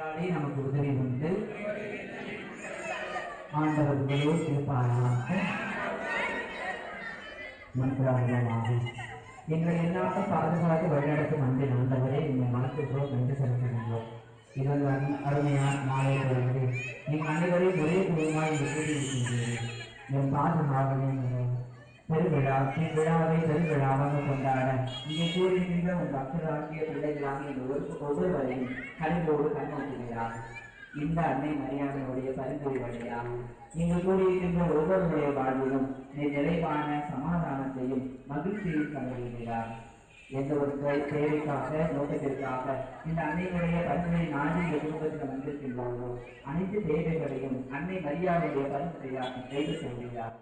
மரியாதை நமக்கு உதவி உண்டு. ஆண்டவர்களோ இருப்பாராக மந்திராலயமாகும் எங்கள் எல்லாத்த பாதுகாத்து வழிநடத்தும் அன்பின் ஆண்டவரே இந்த மனத்துக்கோ நன்றி செலுத்துகின்றோம். இதன் அரு- அருமையான மாலை பொழுது என் அனைவரையும் ஒரே குழுவாய் இங்கு கூடியிருக்கின்றீர்கள் என் பாதுகாவலின் பெருவிழா இவ்விழாவை பெருவிழாவாக கொண்டாட. இங்கே கூறுகின்ற உன் பக்தராகிய பிள்ளைகளாக இந்த ஒரு ஒவ்வொருவரையும் கலந்தோடு கண்ணோக்குகிறார் இந்த அன்னை மரியாதையுடைய பரிந்துரை வழியாக நீங்கள் கூறியிருக்கின்ற ஒவ்வொருடைய வாழ்விலும் நீ நிறைவான சமாதானத்தையும் மகிழ்ச்சியையும் தந்துகிறார் எந்த ஒரு தேவைக்காக நோக்கத்திற்காக இந்த அன்னையுடைய பரிந்துரை நாடி இந்த குடும்பத்தில் வந்திருக்கின்றோம் அனைத்து தேவைகளையும் அன்னை மரியாதையுடைய பரிந்துரையாக கைது செய்கிறார்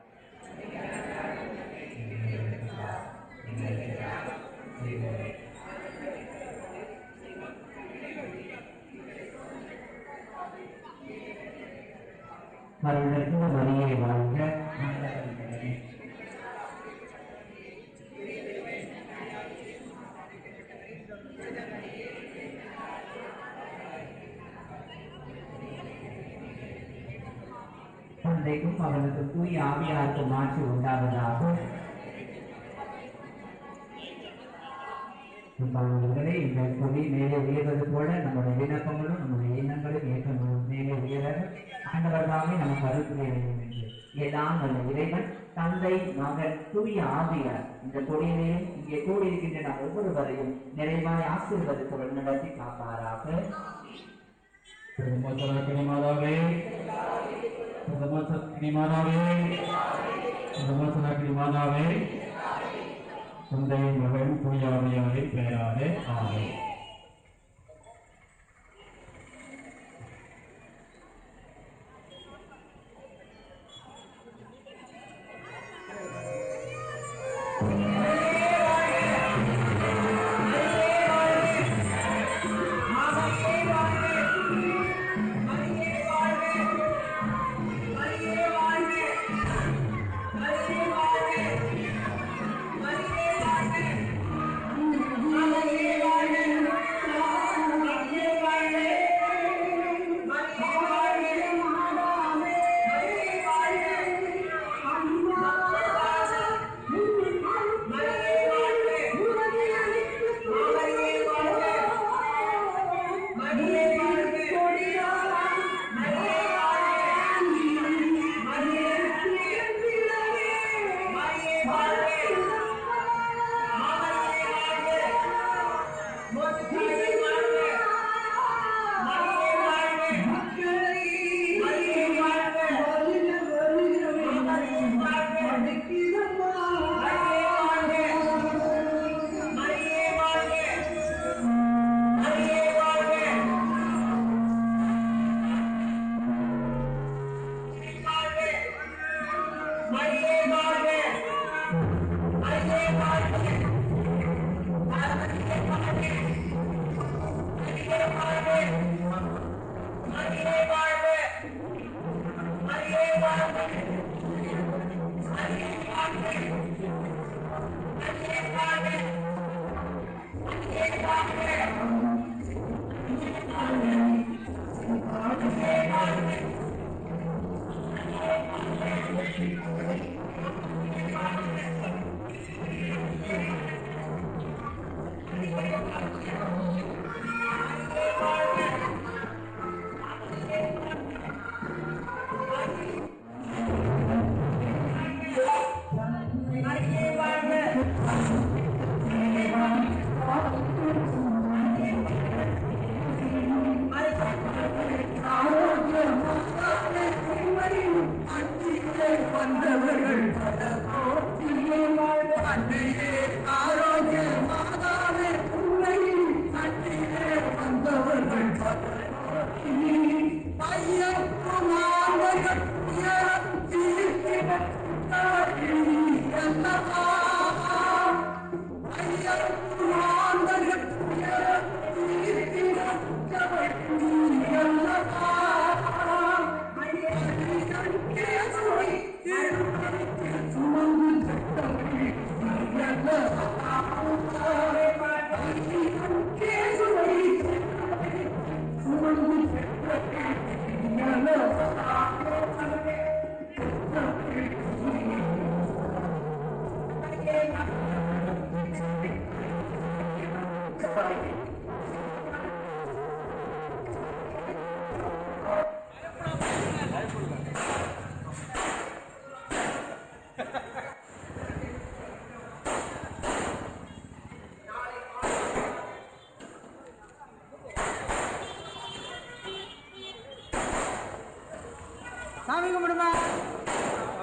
கருணற்கு மரியை வாழ்க தந்தைக்கும் அவனுக்கு தூய் ஆவியாருக்கு மாற்றி உண்டாவதாக அன்பானவர்களே இந்த கொடி மேலே உயர்வது போல நம்முடைய விண்ணப்பங்களும் நம்முடைய எண்ணங்களும் ஏற்கனவே மேலே உயர ஆண்டவர் தாமே நமக்கு அருள் புரிய வேண்டும் என்று எல்லாம் வல்ல இறைவன் தந்தை மகன் தூய ஆவியார் இந்த கொடியிலேயும் இங்கே கூடியிருக்கின்ற நாம் ஒவ்வொருவரையும் நிறைவாய் ஆசீர்வதித்து வழிநடத்தி காப்பாராக ધર્મસ્થળની માન આવે ધર્મસ્થળની માન આવે સંદેહ ભગવાન પૂજા આવે આવે પહેરાવે આવે Thank you. சாமி கும்பிடுமா?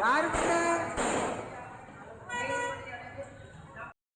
யாருக்கு